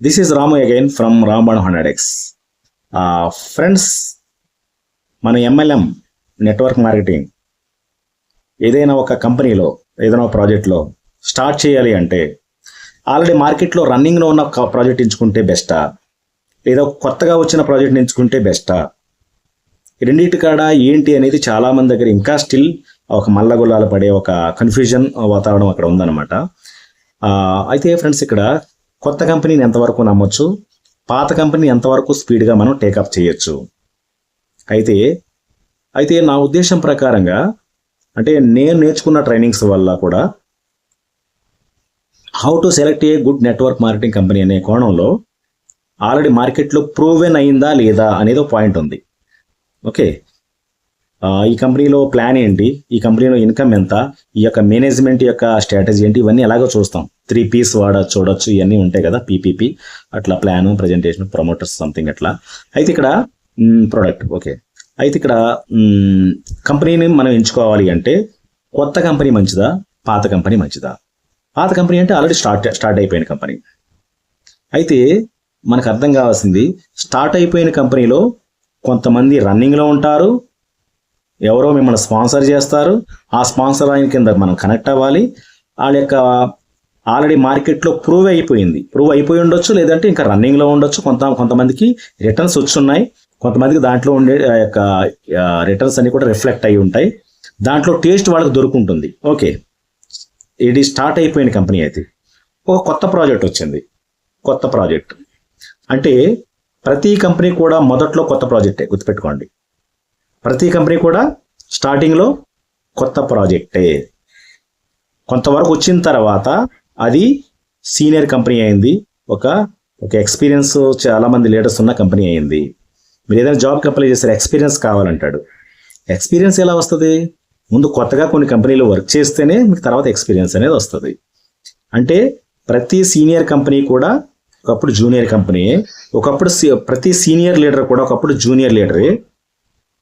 This is Ramu again from Ramban hundred X friends మన MLM network marketing ఏదైనా ఒక కంపెనీలో ఏదైనా ఒక ప్రాజెక్ట్లో స్టార్ట్ చేయాలి అంటే ఆల్రెడీ మార్కెట్లో రన్నింగ్లో ఉన్న ప్రాజెక్ట్ ఎంచుకుంటే బెస్టా లేదా కొత్తగా వచ్చిన ప్రాజెక్ట్ ఎంచుకుంటే బెస్టా ఈ రెండింటి కాడ ఏంటి అనేది చాలామంది దగ్గర ఇంకా స్టిల్ ఒక మల్లగుల్లాలు పడే ఒక కన్ఫ్యూజన్ వాతావరణం అక్కడ ఉందన్నమాట. అయితే ఫ్రెండ్స్ ఇక్కడ కొత్త కంపెనీని ఎంతవరకు నమ్మొచ్చు? పాత కంపెనీ ఎంతవరకు స్పీడ్గా మనం టేకప్ చేయొచ్చు? అయితే అయితే నా ఉద్దేశం ప్రకారంగా అంటే నేను నేర్చుకున్న ట్రైనింగ్స్ వల్ల కూడా how to select a good network marketing company అనే కోణంలో ఆల్రెడీ మార్కెట్లో ప్రూవెన్ అయిందా లేదా అనేది ఒక పాయింట్ ఉంది. ఓకే? ఈ కంపెనీలో ప్లాన్ ఏంటి? ఈ కంపెనీలో ఇన్కమ్ ఎంత? ఈ యొక్క మేనేజ్మెంట్ యొక్క స్ట్రాటజీ ఏంటి? ఇవన్నీ ఎలాగో చూస్తాం. త్రీ పీస్ వాడ చూడొచ్చు ఇవన్నీ ఉంటాయి కదా పీపీపీ. అట్లా ప్లాను ప్రజెంటేషన్ ప్రమోటర్స్ సంథింగ్ అట్లా. అయితే ఇక్కడ ప్రోడక్ట్ ఓకే. అయితే ఇక్కడ కంపెనీని మనం ఎంచుకోవాలి అంటే కొత్త కంపెనీ మంచిదా పాత కంపెనీ మంచిదా? పాత కంపెనీ అంటే ఆల్రెడీ స్టార్ట్ స్టార్ట్ అయిపోయిన కంపెనీ. అయితే మనకు అర్థం కావాల్సింది స్టార్ట్ అయిపోయిన కంపెనీలో కొంతమంది రన్నింగ్లో ఉంటారు ఎవరో మిమ్మల్ని స్పాన్సర్ చేస్తారు ఆ స్పాన్సర్ ఆయన కింద మనం కనెక్ట్ అవ్వాలి వాళ్ళ యొక్క ఆల్రెడీ మార్కెట్లో ప్రూవ్ అయిపోయింది. ప్రూవ్ అయిపోయి ఉండొచ్చు లేదంటే ఇంకా రన్నింగ్లో ఉండొచ్చు. కొంత కొంతమందికి రిటర్న్స్ వచ్చున్నాయి. కొంతమందికి దాంట్లో ఉండే ఆ యొక్క రిటర్న్స్ అన్ని కూడా రిఫ్లెక్ట్ అయి ఉంటాయి. దాంట్లో టేస్ట్ వాళ్ళకి దొరుకుంటుంది. ఓకే. ఇది స్టార్ట్ అయిపోయిన కంపెనీ అయితే. ఒక కొత్త ప్రాజెక్ట్ వచ్చింది. కొత్త ప్రాజెక్ట్. అంటే ప్రతి కంపెనీ కూడా మొదట్లో కొత్త ప్రాజెక్టే గుర్తుపెట్టుకోండి. ప్రతి కంపెనీ కూడా స్టార్టింగ్లో కొత్త ప్రాజెక్టే. కొంతవరకు వచ్చిన తర్వాత అది సీనియర్ కంపెనీ అయింది. ఒక ఒక ఎక్స్పీరియన్స్ చాలా మంది లీడర్స్ ఉన్న కంపెనీ అయింది. మీరు ఏదైనా జాబ్కి అప్లై చేస్తారు ఎక్స్పీరియన్స్ కావాలంటాడు. ఎక్స్పీరియన్స్ ఎలా వస్తుంది? ముందు కొత్తగా కొన్ని కంపెనీలు వర్క్ చేస్తేనే మీకు తర్వాత ఎక్స్పీరియన్స్ అనేది వస్తుంది. అంటే ప్రతి సీనియర్ కంపెనీ కూడా ఒకప్పుడు జూనియర్ కంపెనీ ఒకప్పుడు సీ- ప్రతి సీనియర్ లీడర్ కూడా ఒకప్పుడు జూనియర్ లీడరే.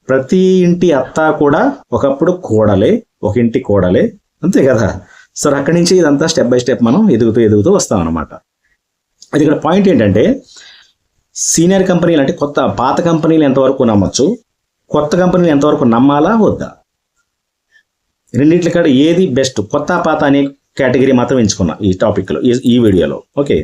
ప్రతి ఇంటి అత్త కూడా ఒకప్పుడు కోడలే ఒక ఇంటి కోడలే. అంతే కదా? సో అక్కడి నుంచి ఇదంతా స్టెప్ బై స్టెప్ మనం ఎదుగుతూ ఎదుగుతూ వస్తాం అనమాట అది ఇక్కడ పాయింట్ ఏంటంటే సీనియర్ కంపెనీలు అంటే కొత్త పాత కంపెనీలు ఎంతవరకు నమ్మచ్చు? కొత్త కంపెనీలు ఎంతవరకు నమ్మాలా వద్దా? రెండింటి కాడ ఏది బెస్ట్ కొత్త పాత అనే కేటగిరీ మాత్రం ఎంచుకున్నా ఈ టాపిక్లో ఈ ఈ వీడియోలో. ఓకే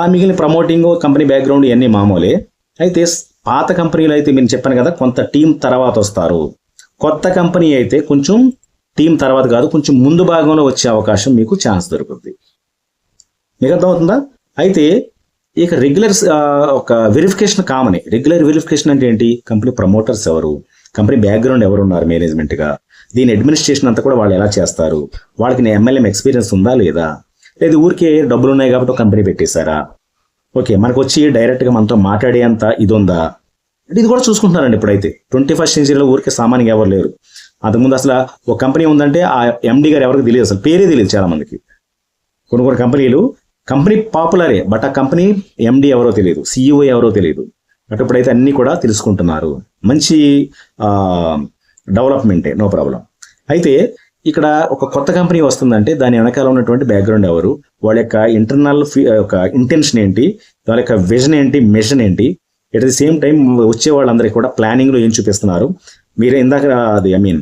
ఆ మిగిలిన ప్రమోటింగ్ కంపెనీ బ్యాక్గ్రౌండ్ ఇవన్నీ మామూలే. అయితే పాత కంపెనీలు అయితే నేను చెప్పాను కదా కొంత టీం తర్వాత వస్తారు. కొత్త కంపెనీ అయితే కొంచెం టీం తర్వాత కాదు కొంచెం ముందు భాగంలో వచ్చే అవకాశం మీకు ఛాన్స్ దొరుకుతుంది మీకు అర్థమవుతుందా? అయితే ఇక రెగ్యులర్ ఒక వెరిఫికేషన్ కామనే రెగ్యులర్ వెరిఫికేషన్ అంటే ఏంటి? కంపెనీ ప్రమోటర్స్ ఎవరు? కంపెనీ బ్యాక్గ్రౌండ్ ఎవరు ఉన్నారు మేనేజ్మెంట్గా దీని అడ్మినిస్ట్రేషన్ అంతా కూడా వాళ్ళు ఎలా చేస్తారు? వాళ్ళకి నేను ఎమ్మెల్యేం ఎక్స్పీరియన్స్ ఉందా లేదా? లేదు ఊరికే డబ్బులు ఉన్నాయి కాబట్టి కంపెనీ పెట్టేశారా? ఓకే మనకు వచ్చి డైరెక్ట్గా మనతో మాట్లాడేంత ఇది ఉందా? అంటే ఇది కూడా చూసుకుంటున్నారండి ఇప్పుడైతే. ట్వంటీ ఫస్ట్ సెంచరీలో ఊరికే సామాన్యంగా ఎవరు లేరు. అంతకుముందు అసలు ఒక కంపెనీ ఉందంటే ఆ ఎండి గారు ఎవరికి తెలియదు అసలు. పేరే తెలియదు చాలా మందికి. కొన్ని కొన్ని కంపెనీలు కంపెనీ పాపులరే బట్ ఆ కంపెనీ ఎండి ఎవరో తెలియదు సిఇఓ ఎవరో తెలియదు. బట్ ఇప్పుడైతే అన్నీ కూడా తెలుసుకుంటున్నారు. మంచి డెవలప్మెంటే నో ప్రాబ్లం. అయితే ఇక్కడ ఒక కొత్త కంపెనీ వస్తుందంటే దాని వెనకాల ఉన్నటువంటి బ్యాక్గ్రౌండ్ ఎవరు? వాళ్ళ యొక్క ఇంటర్నల్ యొక్క ఇంటెన్షన్ ఏంటి? వాళ్ళ యొక్క విజన్ ఏంటి? మిషన్ ఏంటి? ఎట్ ది సేమ్ టైం వచ్చే వాళ్ళందరికీ కూడా ప్లానింగ్లో ఏం చూపిస్తున్నారు? మీరు ఇందాక అది ఐ మీన్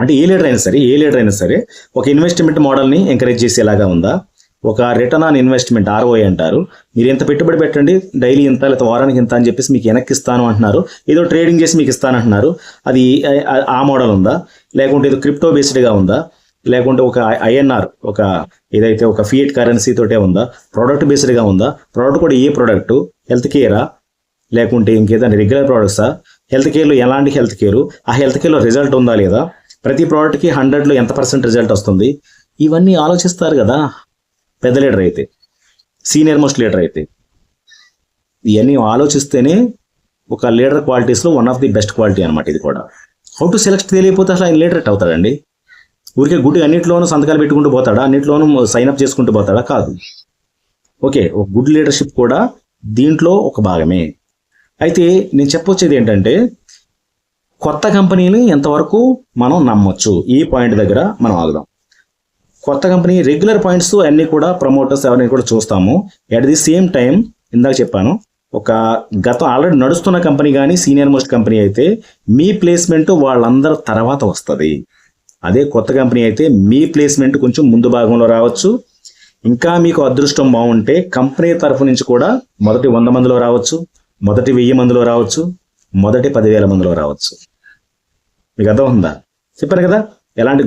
అంటే ఏ లీడర్ అయినా సరే ఏ లీడర్ అయినా సరే ఒక ఇన్వెస్ట్మెంట్ మోడల్ని ఎంకరేజ్ చేసేలాగా ఉందా? ఒక రిటర్న్ ఆన్ ఇన్వెస్ట్మెంట్ ఆర్ఓఐ అంటారు. మీరు ఎంత పెట్టుబడి పెట్టండి డైలీ ఇంత లేదా వారానికి ఇంత అని చెప్పేసి మీకు వెనక్కి ఇస్తాను అంటున్నారు. ఏదో ట్రేడింగ్ చేసి మీకు ఇస్తాను అంటున్నారు. అది ఆ- ఆ మోడల్ ఉందా? లేకుంటే ఏదో క్రిప్టో బేస్డ్గా ఉందా? లేకుంటే ఒక ఐఎన్ఆర్ ఒక ఏదైతే ఒక ఫియట్ కరెన్సీ తోటే ఉందా? ప్రోడక్ట్ బేస్డ్గా ఉందా? ప్రోడక్ట్ కూడా ఏ ప్రోడక్ట్ హెల్త్ కేరా లేకుంటే ఇంకేదైనా రెగ్యులర్ ప్రోడక్ట్సా హెల్త్ కేర్లో ఎలాంటి హెల్త్ కేరు? ఆ హెల్త్ కేర్లో రిజల్ట్ ఉందా లేదా? ప్రతి ప్రోడక్ట్కి హండ్రెడ్లో ఎంత పర్సెంట్ రిజల్ట్ వస్తుంది? ఇవన్నీ ఆలోచిస్తారు కదా పెద్ద లీడర్ అయితే సీనియర్ మోస్ట్ లీడర్ అయితే. ఇవన్నీ ఆలోచిస్తేనే ఒక leader క్వాలిటీస్లో one of the best quality అనమాట ఇది కూడా. హౌ టు సెలెక్ట్ తెలియకపోతే అసలు ఆయన లీడర్ అవుతాడండి? ఊరికే గుడ్ అన్నింటిలోనూ సంతకాలు పెట్టుకుంటూ పోతాడా? అన్నింటిలోనూ సైన్ అప్ చేసుకుంటూ పోతాడా? కాదు. ఓకే ఒక గుడ్ లీడర్షిప్ కూడా దీంట్లో ఒక భాగమే. అయితే నేను చెప్పొచ్చేది ఏంటంటే కొత్త కంపెనీని ఎంతవరకు మనం నమ్మొచ్చు? ఈ పాయింట్ దగ్గర మనం ఆగుదాం. కొత్త కంపెనీ రెగ్యులర్ పాయింట్స్ అన్నీ కూడా ప్రమోటర్స్ ఎవరిని కూడా చూస్తాము. ఎట్ ది సేమ్ టైం ఇందాక చెప్పాను ఒక గతం ఆల్రెడీ నడుస్తున్న కంపెనీ కానీ సీనియర్ మోస్ట్ కంపెనీ అయితే మీ ప్లేస్మెంట్ వాళ్ళందరి తర్వాత వస్తుంది. అదే కొత్త కంపెనీ అయితే మీ ప్లేస్మెంట్ కొంచెం ముందు భాగంలో రావచ్చు. ఇంకా మీకు అదృష్టం బాగుంటే కంపెనీ తరఫు నుంచి కూడా మొదటి వంద మందిలో రావచ్చు. మొదటి వెయ్యి మందిలో రావచ్చు మొదటి పదివేల మందిలో రావచ్చు. మీకు అర్థమవుతుందా? చెప్పారు కదా ఎలాంటి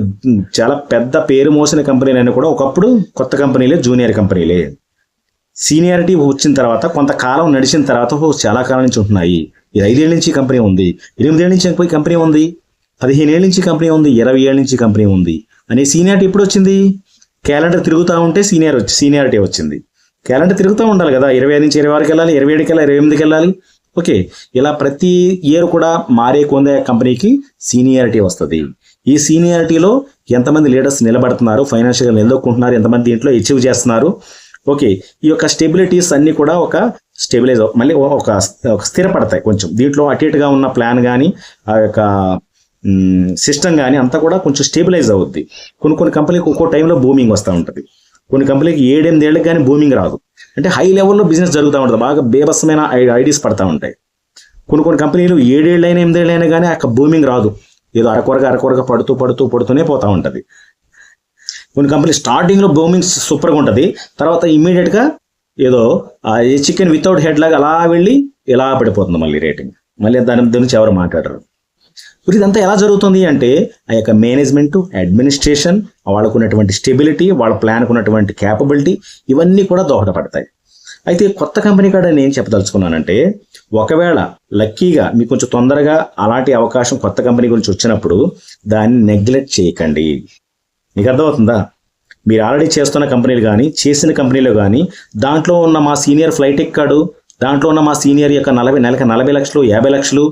చాలా పెద్ద పేరు మోసిన కంపెనీలైనా కూడా ఒకప్పుడు కొత్త కంపెనీలే జూనియర్ కంపెనీలే. సీనియారిటీ వచ్చిన తర్వాత కొంతకాలం నడిచిన తర్వాత చాలా కాలం నుంచి ఉంటున్నాయి. ఇది ఐదేళ్ళ నుంచి కంపెనీ ఉంది ఎనిమిదేళ్ళ నుంచి పోయి కంపెనీ ఉంది పదిహేను ఏళ్ళ నుంచి కంపెనీ ఉంది ఇరవై ఏళ్ళ నుంచి కంపెనీ ఉంది. అనే సీనియారిటీ ఎప్పుడు వచ్చింది? క్యాలెండర్ తిరుగుతూ ఉంటే సీనియర్ వచ్చి సీనియారిటీ వచ్చింది. క్యాలెండర్ తిరుగుతూ ఉండాలి కదా. ఇరవై ఐదు నుంచి ఇరవై ఆరుకి వెళ్ళాలి ఇరవై ఏడుకి వెళ్ళాలి ఇరవై ఎనిమిదికి వెళ్ళాలి. ఓకే. ఇలా ప్రతి ఇయర్ కూడా మారే కొందే కంపెనీకి సీనియారిటీ వస్తుంది. ఈ సీనియారిటీలో ఎంతమంది లీడర్స్ నిలబడుతున్నారు ఫైనాన్షియల్గా నిలదొక్కుంటున్నారు ఎంతమంది దీంట్లో అచీవ్ చేస్తున్నారు. ఓకే. ఈ యొక్క స్టెబిలిటీస్ అన్నీ కూడా ఒక స్టెబిలైజ్ మళ్ళీ ఒక ఒక స్థిరపడతాయి కొంచెం. దీంట్లో అటు ఇటుగా ఉన్న ప్లాన్ కానీ ఆ యొక్క సిస్టమ్ కానీ అంతా కూడా కొంచెం స్టేబిలైజ్ అవుద్ది. కొన్ని కొన్ని కంపెనీకి ఒక్కో టైంలో బూమింగ్ వస్తూ ఉంటుంది. కొన్ని కంపెనీకి ఏడెనిమిది ఏళ్ళకి కానీ బూమింగ్ రాదు. అంటే హై లెవెల్లో బిజినెస్ జరుగుతూ ఉంటుంది. బాగా బేబస్మైన ఐడియాస్ పడతా ఉంటాయి. కొన్ని కొన్ని కంపెనీలు ఏడేళ్ళైనా ఎనిమిదేళ్ళైనా కానీ అక్కడ బూమింగ్ రాదు. ఏదో అరకొరగా అరకొరగా పడుతూ పడుతూ పడుతూనే పోతూ ఉంటుంది. కొన్ని కంపెనీ స్టార్టింగ్లో బూమింగ్ సూపర్గా ఉంటుంది. తర్వాత ఇమ్మీడియట్గా ఏదో ఆ చికెన్ వితౌట్ హెడ్ లాగా అలా వెళ్ళి ఇలా పడిపోతుంది మళ్ళీ రేటింగ్ మళ్ళీ దాని గురించి ఎవరు మాట్లాడరు. ఇప్పుడు ఇదంతా ఎలా జరుగుతుంది అంటే ఆ యొక్క మేనేజ్మెంట్ అడ్మినిస్ట్రేషన్ వాళ్ళకున్నటువంటి స్టెబిలిటీ వాళ్ళ ప్లాన్కు ఉన్నటువంటి క్యాపబిలిటీ ఇవన్నీ కూడా దోహదపడతాయి. అయితే కొత్త కంపెనీ కాడ నేను చెప్పదలుచుకున్నానంటే ఒకవేళ లక్కీగా మీకు కొంచెం తొందరగా అలాంటి అవకాశం కొత్త కంపెనీ గురించి వచ్చినప్పుడు దాన్ని నెగ్లెక్ట్ చేయకండి. మీకు అర్థమవుతుందా? మీరు ఆల్రెడీ చేస్తున్న కంపెనీలు కానీ చేసిన కంపెనీలు కానీ దాంట్లో ఉన్న మా సీనియర్ ఫ్లైట్ ఎక్కాడు దాంట్లో ఉన్న మా సీనియర్ యొక్క నలభై నెలకి నలభై లక్షలు యాభై లక్షలు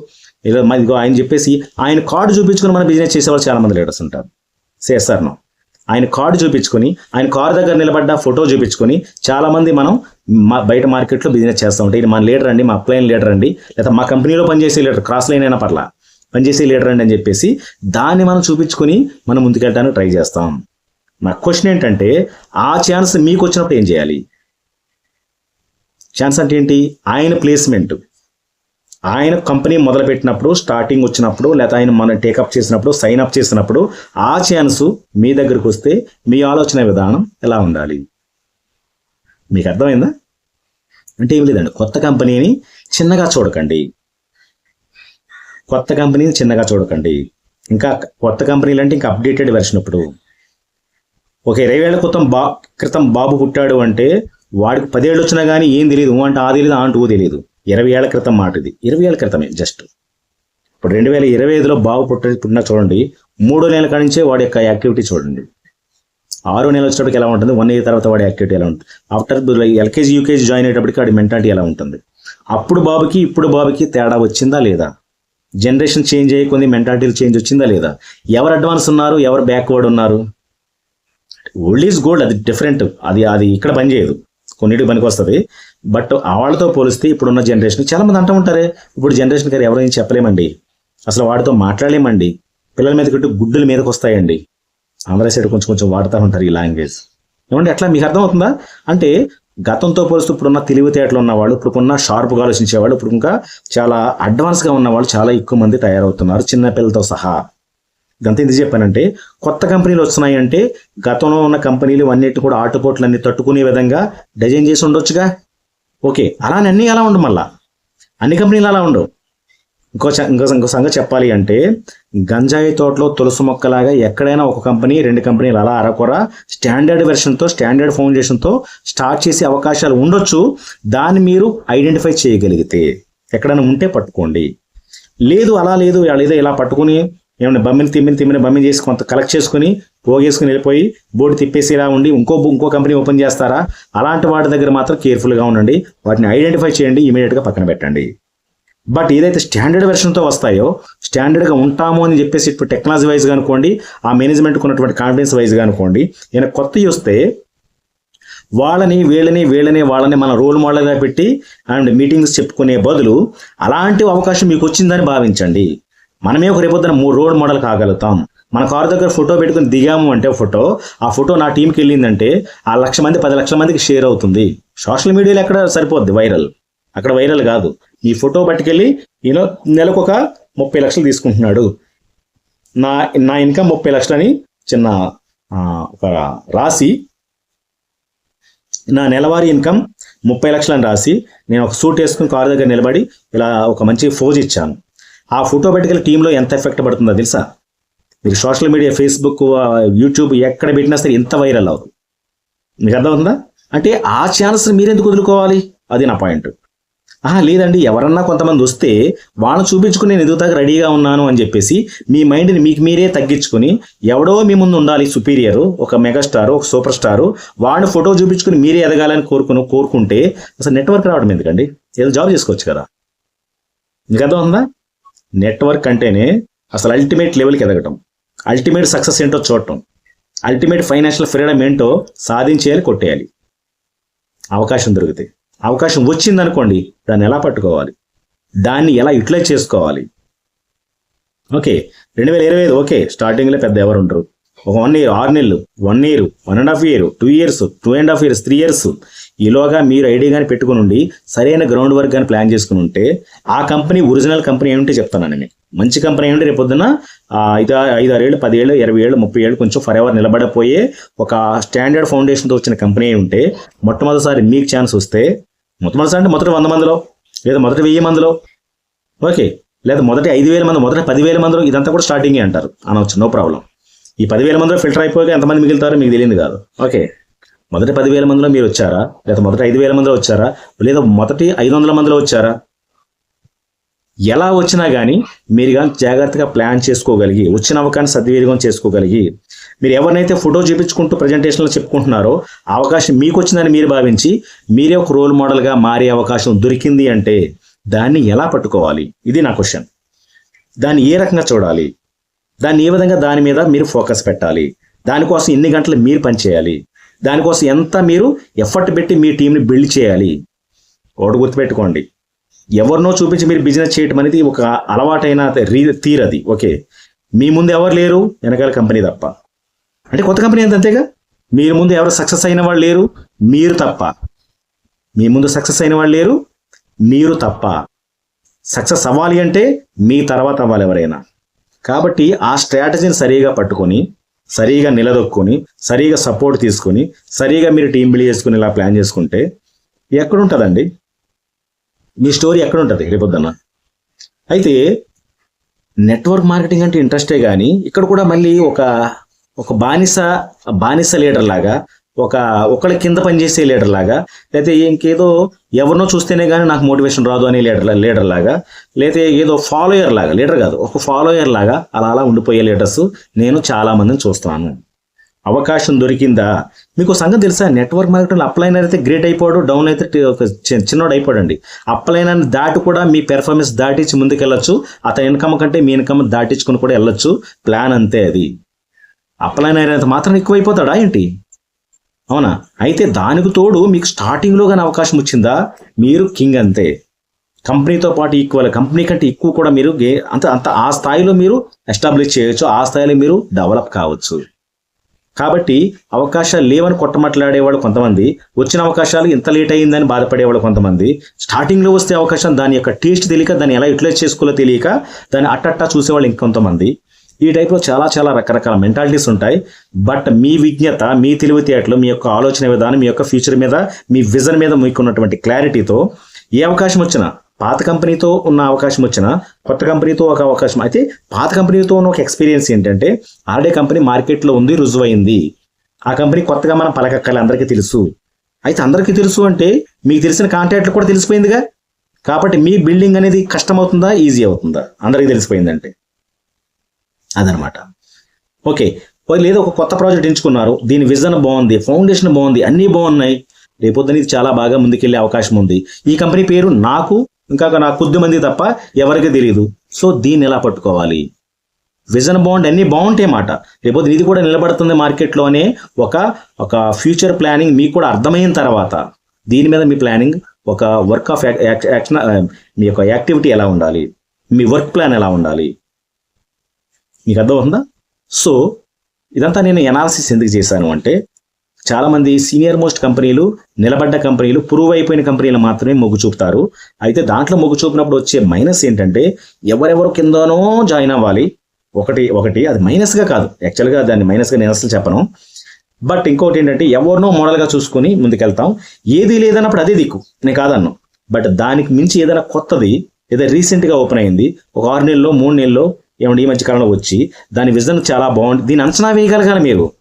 ఇలా ఇదిగో ఆయన చెప్పేసి ఆయన కార్డు చూపించుకుని మన బిజినెస్ చేసేవాళ్ళు చాలా మంది లీడర్స్ ఉంటారు చేస్తారు ఆయన కార్డు చూపించుకొని ఆయన కారు దగ్గర నిలబడ్డ ఫోటో చూపించుకొని చాలామంది మనం మా బయట మార్కెట్లో బిజినెస్ చేస్తూ ఉంటాయి ఇది లీడర్ అండి మా అప్లైన్ లీడర్ అండి లేదా మా కంపెనీలో పనిచేసే లీడర్ క్రాస్ లైన్ అయినా పర్లా. పనిచేసే లీడర్ అండి అని చెప్పేసి దాన్ని మనం చూపించుకొని మనం ముందుకెళ్ళడానికి ట్రై చేస్తాం. నా క్వశ్చన్ ఏంటంటే ఆ ఛాన్స్ మీకు వచ్చినప్పుడు ఏం చేయాలి? ఛాన్స్ అంటే ఏంటి? ఆయన ప్లేస్మెంట్ ఆయన కంపెనీ మొదలుపెట్టినప్పుడు స్టార్టింగ్ వచ్చినప్పుడు లేదా ఆయన మనం టేకప్ చేసినప్పుడు సైన్ అప్ చేసినప్పుడు ఆ ఛాన్స్ మీ దగ్గరకు వస్తే మీ ఆలోచన విధానం ఎలా ఉండాలి? మీకు అర్థమైందా? అంటే ఏం లేదండి కొత్త కంపెనీని చిన్నగా చూడకండి. కొత్త కంపెనీని చిన్నగా చూడకండి. ఇంకా కొత్త కంపెనీలు అంటే ఇంకా అప్డేటెడ్ వెర్షన్ ఇప్పుడు. ఒక ఇరవై ఏళ్ళ క్రితం బా క్రితం బాబు పుట్టాడు అంటే వాడికి పదేళ్ళు వచ్చినా కానీ ఏం తెలియదు అంటే ఆ తెలియదు ఆ అంటూ తెలియదు ఇరవై ఏళ్ళ క్రితం మాట ఇది. ఇరవై ఏళ్ళ క్రితమే జస్ట్ ఇప్పుడు రెండు వేల ఇరవై ఐదులో బాబు పుట్ట పుట్టిన చూడండి మూడో నెలల కాడి నుంచే వాడి యొక్క యాక్టివిటీ చూడండి. ఆరో నెల వచ్చేటప్పటికి ఎలా ఉంటుంది? వన్ ఇయర్ తర్వాత వాడి యాక్టివిటీ ఎలా ఉంటుంది? ఆఫ్టర్ ఎల్కేజీ యూకేజీ జాయిన్ అయ్యేటప్పటికి వాడి మెంటాలిటీ ఎలా ఉంటుంది? అప్పుడు బాబుకి ఇప్పుడు బాబుకి తేడా వచ్చిందా లేదా? జనరేషన్ చేంజ్ అయ్యి కొన్ని మెంటాలిటీలు చేంజ్ వచ్చిందా లేదా? ఎవరు అడ్వాన్స్ ఉన్నారు? ఎవరు బ్యాక్వర్డ్ ఉన్నారు? ఓల్డ్ ఈజ్ గోల్డ్ అది డిఫరెంట్. అది అది ఇక్కడ పనిచేయదు. కొన్నిటికి పనికి వస్తుంది బట్ వాళ్ళతో పోలిస్తే ఇప్పుడున్న జనరేషన్ చాలా మంది అంటూ ఉంటారే ఇప్పుడు జనరేషన్ గారు ఎవరైనా చెప్పలేమండి. అసలు వాడితో మాట్లాడలేమండి. పిల్లల మీద కొట్టి గుడ్డుల మీదకి వస్తాయండి. ఆంధ్ర సైడ్ కొంచెం కొంచెం వాడుతూ ఉంటారు ఈ లాంగ్వేజ్. ఏమంటే అట్లా మీకు అర్థమవుతుందా? అంటే గతంతో పోలిస్తూ ఇప్పుడున్న తెలివితేటలు ఉన్నవాళ్ళు ఇప్పుడున్న షార్ప్గా ఆలోచించేవాళ్ళు ఇప్పుడు ఇంకా చాలా అడ్వాన్స్గా ఉన్నవాళ్ళు చాలా ఎక్కువ మంది తయారవుతున్నారు చిన్న పిల్లలతో సహా. ఇదంతా ఎందుకు చెప్పానంటే కొత్త కంపెనీలు వస్తున్నాయి అంటే గతంలో ఉన్న కంపెనీలు అన్నిటి కూడా ఆటుపోట్లన్నీ తట్టుకునే విధంగా డిజైన్ చేసి ఉండొచ్చుగా. ఓకే అలానే అన్నీ అలా ఉండు మళ్ళా? అన్ని కంపెనీలు అలా ఉండవు. ఇంకో ఇంకో ఇంకో సంగతి చెప్పాలి అంటే గంజాయి తోటలో తులసి మొక్కలాగా ఎక్కడైనా ఒక కంపెనీ రెండు కంపెనీలు అలా అరకొర స్టాండర్డ్ వెర్షన్తో స్టాండర్డ్ ఫౌండేషన్తో స్టార్ట్ చేసే అవకాశాలు ఉండొచ్చు. దాన్ని మీరు ఐడెంటిఫై చేయగలిగితే ఎక్కడైనా ఉంటే పట్టుకోండి. లేదు అలా లేదు వాళ్ళు ఏదో ఇలా పట్టుకుని ఏమన్నా బమ్మిని తిమ్మిని తిమ్మిని బమ్మిని చేసి కొంత కలెక్ట్ చేసుకుని పోగేసుకుని వెళ్ళిపోయి బోర్డు తిప్పేసి ఇలా ఉండి ఇంకో ఇంకో కంపెనీ ఓపెన్ చేస్తారా? అలాంటి వాటి దగ్గర మాత్రం కేర్ఫుల్గా ఉండండి. వాటిని ఐడెంటిఫై చేయండి ఇమీడియట్గా పక్కన పెట్టండి. బట్ ఏదైతే స్టాండర్డ్ వెర్షన్తో వస్తాయో స్టాండర్డ్గా ఉంటాము అని చెప్పేసి ఇప్పుడు టెక్నాలజీ వైజ్గా అనుకోండి ఆ మేనేజ్మెంట్కి ఉన్నటువంటి కాన్ఫిడెన్స్ వైజ్గా అనుకోండి ఈయన కొత్తవి వస్తే వాళ్ళని వీళ్ళని వీళ్ళని వాళ్ళని మన రోల్ మోడల్గా పెట్టి అండ్ మీటింగ్స్ చెప్పుకునే బదులు అలాంటి అవకాశం మీకు వచ్చిందని భావించండి. మనమే ఒక రేపొద్దున మూడు రోల్ మోడల్ కాగలుగుతాం. మన కారు దగ్గర ఫోటో పెట్టుకుని దిగాము అంటే ఫోటో ఆ ఫోటో నా టీంకి వెళ్ళిందంటే ఆ లక్ష మంది పది లక్షల మందికి షేర్ అవుతుంది. సోషల్ మీడియాలో ఎక్కడ సరిపోద్ది వైరల్? అక్కడ వైరల్ కాదు. ఈ ఫోటో పట్టుకెళ్ళి ఈయన నెలకు ఒక ముప్పై లక్షలు తీసుకుంటున్నాడు. నా నా ఇన్కమ్ ముప్పై లక్షలని చిన్న ఒక రాసి నా నెలవారీ ఇన్కమ్ ముప్పై లక్షలని రాసి నేను ఒక సూట్ వేసుకుని కారు దగ్గర నిలబడి ఇలా ఒక మంచి ఫోజ్ ఇచ్చాను. ఆ ఫోటో పెట్టుకెళ్ళి టీంలో ఎంత ఎఫెక్ట్ పడుతుందో తెలుసా? మీరు సోషల్ మీడియా ఫేస్బుక్ యూట్యూబ్ ఎక్కడ పెట్టినా సరే ఇంత వైరల్ అవుతుంది మీకు అర్థమవుతుందా? అంటే ఆ ఛాన్స్ మీరు ఎందుకు వదులుకోవాలి? అది నా పాయింట్. ఆహా లేదండి. ఎవరన్నా కొంతమంది వస్తే వాళ్ళని చూపించుకుని నేను ఎదుగుతాక రెడీగా ఉన్నాను అని చెప్పేసి మీ మైండ్ని మీకు మీరే తగ్గించుకుని ఎవడో మీ ముందు ఉండాలి సుపీరియర్ ఒక మెగాస్టార్ ఒక సూపర్ స్టార్ వాడిని ఫోటో చూపించుకుని మీరే ఎదగాలని కోరుకుని కోరుకుంటే అసలు నెట్వర్క్ రావడం ఎందుకండి? ఏదో జాబ్ చేసుకోవచ్చు కదా. మీకు అర్థం ఉందా నెట్వర్క్ అంటేనే అసలు అల్టిమేట్ లెవెల్కి ఎదగటం. అల్టిమేట్ సక్సెస్ ఏంటో చూడటం. అల్టిమేట్ ఫైనాన్షియల్ ఫ్రీడమ్ ఏంటో సాధించేయాలి కొట్టేయాలి. అవకాశం దొరికితే. అవకాశం వచ్చిందనుకోండి దాన్ని ఎలా పట్టుకోవాలి? దాన్ని ఎలా యూటిలైజ్ చేసుకోవాలి? ఓకే రెండు వేల ఇరవై ఐదు ఓకే స్టార్టింగ్లో పెద్ద ఎవరు ఉంటారు ఒక వన్ ఇయర్ ఆరు నెలలు one year one and half year two years two and half years three years ఈలోగా మీరు ఐడి కానీ పెట్టుకుని ఉండి సరైన గ్రౌండ్ వర్క్ కానీ ప్లాన్ చేసుకుని ఉంటే ఆ కంపెనీ ఒరిజినల్ కంపెనీ ఏమిటో చెప్తాను నేను. మంచి కంపెనీ ఏమిటి రేపు పొద్దున ఐదు ఐదు ఆరు ఏళ్ళు పది ఇరవై ఏళ్ళు ముప్పై ఏళ్ళు కొంచెం ఫర్ ఎవర్ నిలబడపోయే ఒక స్టాండర్డ్ ఫౌండేషన్తో వచ్చిన కంపెనీ ఉంటే మొట్టమొదటిసారి మీకు ఛాన్స్ వస్తే మొట్టమొదటిసారి అంటే మొదటి వంద మందిలో లేదా మొదటి వెయ్యి మందిలో ఓకే. లేదా మొదటి ఐదు వేల మంది మొదటి పదివేల మందిలో ఇదంతా కూడా స్టార్టింగే అంటారు. అనవచ్చు నో ప్రాబ్లం ఈ పదివేల మందిలో ఫిల్టర్ అయిపోయాక ఎంతమంది మిగులుతారో మీకు తెలియదు కాదు. ఓకే. మొదటి పదివేల మందిలో మీరు వచ్చారా? లేదా మొదటి ఐదు వేల మందిలో వచ్చారా? లేదా మొదటి ఐదు వందల మందిలో వచ్చారా? ఎలా వచ్చినా కానీ మీరు కానీ జాగ్రత్తగా ప్లాన్ చేసుకోగలిగి వచ్చిన అవకాశాన్ని సద్వినియోగం చేసుకోగలిగి మీరు ఎవరినైతే ఫోటో చూపించుకుంటూ ప్రజెంటేషన్లో చెప్పుకుంటున్నారో అవకాశం మీకు వచ్చిందని మీరు భావించి మీరే ఒక రోల్ మోడల్గా మారే అవకాశం దొరికింది అంటే దాన్ని ఎలా పట్టుకోవాలి? ఇది నా క్వశ్చన్ దాన్ని ఏ రకంగా చూడాలి? దాన్ని ఏ విధంగా దాని మీద మీరు ఫోకస్ పెట్టాలి? దానికోసం ఎన్ని గంటలు మీరు పనిచేయాలి దానికోసం ఎంత మీరు ఎఫర్ట్ పెట్టి మీ టీంని బిల్డ్ చేయాలి? ఒకటి గుర్తుపెట్టుకోండి. ఎవరినో చూపించి మీరు బిజినెస్ చేయటం అనేది ఒక అలవాటైన రీ తీరది ఓకే. మీ ముందు ఎవరు లేరు? వెనకాల కంపెనీ తప్ప. అంటే కొత్త కంపెనీ అంత అంతేగా? మీరు ముందు ఎవరు సక్సెస్ అయిన వాళ్ళు లేరు? మీరు తప్ప. మీ ముందు సక్సెస్ అయిన వాళ్ళు లేరు? మీరు తప్ప. సక్సెస్ అవ్వాలి అంటే మీ తర్వాత అవ్వాలి ఎవరైనా. కాబట్టి ఆ స్ట్రాటజీని సరిగా పట్టుకొని సరిగా నిలదొక్కుని సరిగా సపోర్ట్ తీసుకొని సరిగా మీరు టీం బిల్డ్ చేసుకుని ఇలా ప్లాన్ చేసుకుంటే ఎక్కడ ఉంటుందండి మీ స్టోరీ ఎక్కడ ఉంటుంది అయితే నెట్వర్క్ మార్కెటింగ్ అంటే ఇంట్రెస్టే కానీ ఇక్కడ కూడా మళ్ళీ ఒక ఒక బానిస బానిస లీడర్ లాగా ఒక ఒకళ్ళ కింద పనిచేసే లీడర్ లాగా లేకపోతే ఇంకేదో ఎవరినో చూస్తేనే కానీ నాకు మోటివేషన్ రాదు అనే లీడర్ లీడర్ లాగా లేకపోతే ఏదో ఫాలోయర్ లాగా లీడర్ కాదు ఒక ఫాలోయర్ లాగా అలా అలా ఉండిపోయే లీడర్స్ నేను చాలామందిని చూస్తున్నాను. అవకాశం దొరికిందా? మీకు ఒక సంగతి తెలుసా? నెట్వర్క్ మార్కెటింగ్ అప్లైన్ అయితే గ్రేట్ అయిపోడు డౌన్ అయితే ఒక చిన్నోడు అయిపోడండి. అప్లైన్ అని దాటి కూడా మీ పెర్ఫార్మెన్స్ దాటించి ముందుకెళ్ళచ్చు అతని ఇన్కమ్ కంటే మీ ఇన్కమ్ దాటించుకుని కూడా వెళ్ళొచ్చు ప్లాన్ అంతే అది. అప్లైన్ అయినంత మాత్రం ఎక్కువైపోతాడా ఏంటి? అవునా? అయితే దానికి తోడు మీకు స్టార్టింగ్లో కానీ అవకాశం వచ్చిందా? మీరు కింగ్ అంతే. కంపెనీతో పాటు ఈక్వల్ కంపెనీ కంటే ఎక్కువ కూడా మీరు గే- అంత అంత ఆ స్థాయిలో మీరు ఎస్టాబ్లిష్ చేయొచ్చు ఆ స్థాయిలో మీరు డెవలప్ కావచ్చు. కాబట్టి అవకాశాలు లేవని కొట్టమట్లాడేవాళ్ళు కొంతమంది వచ్చిన అవకాశాలు ఇంత లేట్ అయ్యిందని బాధపడేవాళ్ళు కొంతమంది స్టార్టింగ్లో వస్తే అవకాశం దాని యొక్క టేస్ట్ తెలియక దాన్ని ఎలా యూటిలైజ్ చేసుకోవాలో తెలియక దాన్ని అట్టట్టా చూసేవాళ్ళు ఇంకొంతమంది. ఈ టైప్లో చాలా చాలా రకరకాల మెంటాలిటీస్ ఉంటాయి. బట్ మీ విజ్ఞత మీ తెలివితేటలు మీ యొక్క ఆలోచన విధానం మీ యొక్క ఫ్యూచర్ మీద మీ విజన్ మీద మీకు ఉన్నటువంటి క్లారిటీతో ఏ అవకాశం వచ్చినా పాత కంపెనీతో ఉన్న అవకాశం వచ్చినా కొత్త కంపెనీతో ఒక అవకాశం అయితే పాత కంపెనీతో ఉన్న ఒక ఎక్స్పీరియన్స్ ఏంటంటే ఆల్రెడీ కంపెనీ మార్కెట్లో ఉంది రుజువైంది. ఆ కంపెనీ కొత్తగా మనం పలకక్కాలి అందరికీ తెలుసు. అయితే అందరికీ తెలుసు అంటే మీకు తెలిసిన కాంటాక్ట్లు కూడా తెలిసిపోయిందిగా. కాబట్టి మీ బిల్డింగ్ అనేది కష్టం అవుతుందా ఈజీ అవుతుందా? అందరికీ తెలిసిపోయిందంటే. అదనమాట. ఓకే లేదా ఒక కొత్త ప్రాజెక్ట్ ఎంచుకున్నారు. దీని విజన్ బాగుంది ఫౌండేషన్ బాగుంది అన్నీ బాగున్నాయి. రేపొద్దున ఇది చాలా బాగా ముందుకెళ్ళే అవకాశం ఉంది. ఈ కంపెనీ పేరు నాకు ఇంకా నా కొద్ది మంది తప్ప ఎవరికి తెలియదు సో దీన్ని ఎలా పట్టుకోవాలి? విజన్ బాండ్ అన్నీ బాగుంటాయి మాట. రేపొద్దున ఇది కూడా నిలబడుతుంది మార్కెట్లోనే ఒక ఒక ఫ్యూచర్ ప్లానింగ్ మీకు కూడా అర్థమైన తర్వాత. దీని మీద మీ ప్లానింగ్ ఒక వర్క్ ఆఫ్ యాక్షన్ మీ యొక్క యాక్టివిటీ ఎలా ఉండాలి? మీ వర్క్ ప్లాన్ ఎలా ఉండాలి? మీకు అర్థమవుతుందా? సో ఇదంతా నేను ఎనాలిసిస్ ఎందుకు చేశాను అంటే చాలామంది సీనియర్ మోస్ట్ కంపెనీలు నిలబడ్డ కంపెనీలు ప్రూవ్ అయిపోయిన కంపెనీలు మాత్రమే మొగ్గు చూపుతారు. అయితే దాంట్లో మొగ్గు చూపినప్పుడు వచ్చే మైనస్ ఏంటంటే ఎవరెవరు కిందనో జాయిన్ అవ్వాలి. ఒకటి ఒకటి అది మైనస్గా కాదు. యాక్చువల్గా దాన్ని మైనస్గా నేను అసలు చెప్పను. బట్ ఇంకోటి ఏంటంటే ఎవరినో మోడల్గా చూసుకొని ముందుకెళ్తాం. ఏది లేదన్నప్పుడు అదే దిక్కు. నేను కాదన్ను. బట్ దానికి మించి ఏదైనా కొత్తది ఏదో రీసెంట్గా ఓపెన్ అయింది. ఒక ఆరు నెలల్లో మూడు నెలల్లో ఏమండి ఈ మధ్య కాలంలో వచ్చి దాని విజన్ చాలా బాగుంది దీని అంచనా వేయగలగాలి మీరు.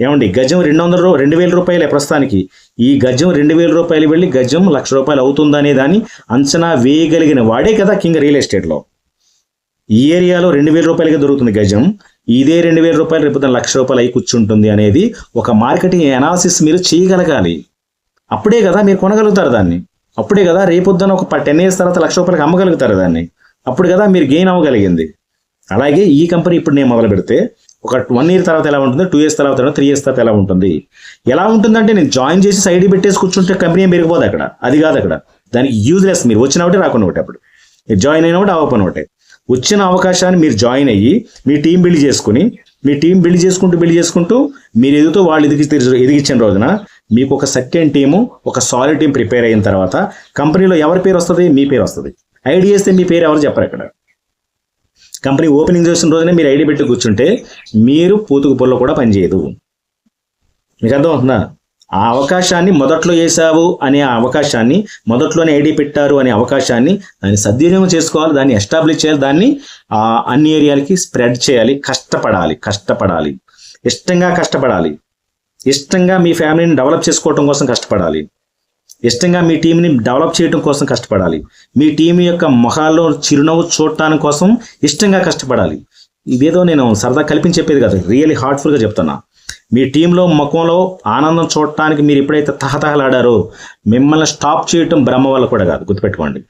ఏమండి గజం రెండు వందల రూ రెండు వేల రూపాయలే ప్రస్తుతానికి. ఈ గజం రెండు వేల రూపాయలు వెళ్ళి గజం లక్ష రూపాయలు అవుతుందనే దాన్ని అంచనా వేయగలిగిన వాడే కదా కింగ్ రియల్ ఎస్టేట్లో. ఈ ఏరియాలో రెండు వేల రూపాయలకి దొరుకుతుంది గజం. ఇదే రెండు వేల రూపాయలు రేపు లక్ష రూపాయలు అయి కూర్చుంటుంది అనేది ఒక మార్కెటింగ్ అనాలిసిస్ మీరు చేయగలగాలి. అప్పుడే కదా మీరు కొనగలుగుతారు దాన్ని. అప్పుడే కదా రేపొద్దున ఒక టెన్ ఇయర్స్ తర్వాత లక్ష రూపాయలకి అమ్మగలుగుతారు దాన్ని. అప్పుడు కదా మీరు గెయిన్ అవ్వగలిగింది. అలాగే ఈ కంపెనీ ఇప్పుడు నేను మొదలు పెడితే ఒక వన్ ఇయర్ తర్వాత ఎలా ఉంటుంది టూ ఇయర్స్ తర్వాత త్రీ ఇయర్స్ తర్వాత ఎలా ఉంటుంది? ఎలా ఉంటుందంటే నేను జాయిన్ చేసి సైడీ పెట్టేసి కూర్చుంటే కంపెనీ ఏం పెరిగిపోదు అక్కడ. అది కాదు అక్కడ. దానికి యూజ్లెస్ మీరు వచ్చిన ఒకటి రాకుండా ఒకటి అప్పుడు. మీరు జాయిన్ అయిన ఒకటి అవ్వకపోయిన ఒకటి. వచ్చిన అవకాశాన్ని మీరు జాయిన్ అయ్యి మీ టీం బిల్డ్ చేసుకుని మీ టీం బిల్డ్ చేసుకుంటూ బిల్డ్ చేసుకుంటూ మీరు ఎదుగుతూ వాళ్ళు ఎదిగి ఎదిగించిన రోజున మీకు ఒక సెకండ్ టీము ఒక సాలిడ్ టీం ప్రిపేర్ అయిన తర్వాత కంపెనీలో ఎవరి పేరు వస్తుంది? మీ పేరు వస్తుంది. ఐడి వేస్తే మీ పేరు ఎవరు చెప్పరు అక్కడ. కంపెనీ ఓపెనింగ్ చేసిన రోజునే మీరు ఐడి పెట్టి కూర్చుంటే మీరు పూతుకు పొల్ల కూడా పనిచేయదు మీకు అర్థమవుతుందా? ఆ అవకాశాన్ని మొదట్లో వేసావు అనే ఆ అవకాశాన్ని మొదట్లోనే ఐడి పెట్టారు అనే అవకాశాన్ని దాన్ని సద్వినియోగం చేసుకోవాలి దాన్ని ఎస్టాబ్లిష్ చేయాలి దాన్ని ఆ, అన్ని ఏరియాలకి స్ప్రెడ్ చేయాలి కష్టపడాలి కష్టపడాలి. ఇష్టంగా కష్టపడాలి. ఇష్టంగా మీ ఫ్యామిలీని డెవలప్ చేసుకోవటం కోసం కష్టపడాలి. ఇష్టంగా మీ టీంని డెవలప్ చేయడం కోసం కష్టపడాలి. మీ టీం యొక్క మొహాల్లో చిరునవ్వు చూడటానికి కోసం ఇష్టంగా కష్టపడాలి. ఇదేదో నేను సరదా కల్పించి చెప్పేది కాదు రియల్లీ హార్ట్ఫుల్గా చెప్తున్నా. మీ టీంలో ముఖంలో ఆనందం చూడటానికి మీరు ఎప్పుడైతే తహతహలాడారో మిమ్మల్ని స్టాప్ చేయటం బ్రహ్మ వల్ల కూడా కాదు గుర్తుపెట్టుకోండి.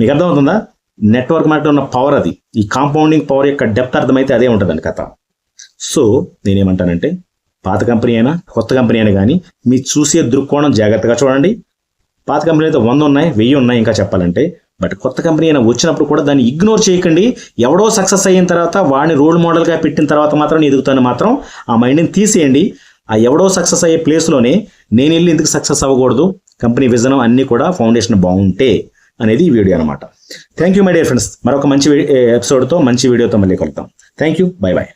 మీకు అర్థమవుతుందా? నెట్వర్క్ మార్కెట్ ఉన్న పవర్ అది. ఈ కాంపౌండింగ్ పవర్ యొక్క డెప్త్ అర్థమైతే అదే ఉంటుందండి కథ. సో నేనేమంటానంటే పాత కంపెనీ అయినా కొత్త కంపెనీ అయినా కానీ మీరు చూసే దృక్కోణం జాగ్రత్తగా చూడండి. పాత కంపెనీ అయితే వంద ఉన్నాయి వెయ్యి ఉన్నాయి ఇంకా చెప్పాలంటే. బట్ కొత్త కంపెనీ అయినా వచ్చినప్పుడు కూడా దాన్ని ఇగ్నోర్ చేయకండి. ఎవడో సక్సెస్ అయిన తర్వాత వాడిని రోల్ మోడల్గా పెట్టిన తర్వాత మాత్రం నేను ఎదుగుతాను మాత్రం ఆ మైండ్ని తీసేయండి. ఆ ఎవడో సక్సెస్ అయ్యే ప్లేస్లోనే నేను వెళ్ళి ఎందుకు సక్సెస్ అవ్వకూడదు? కంపెనీ విజనం అన్నీ కూడా ఫౌండేషన్ బాగుంటే అనేది ఈ వీడియో అనమాట thank you my dear friends మరొక మంచి ఎపిసోడ్తో మంచి వీడియోతో మళ్ళీ కలుద్దాం. Thank you bye bye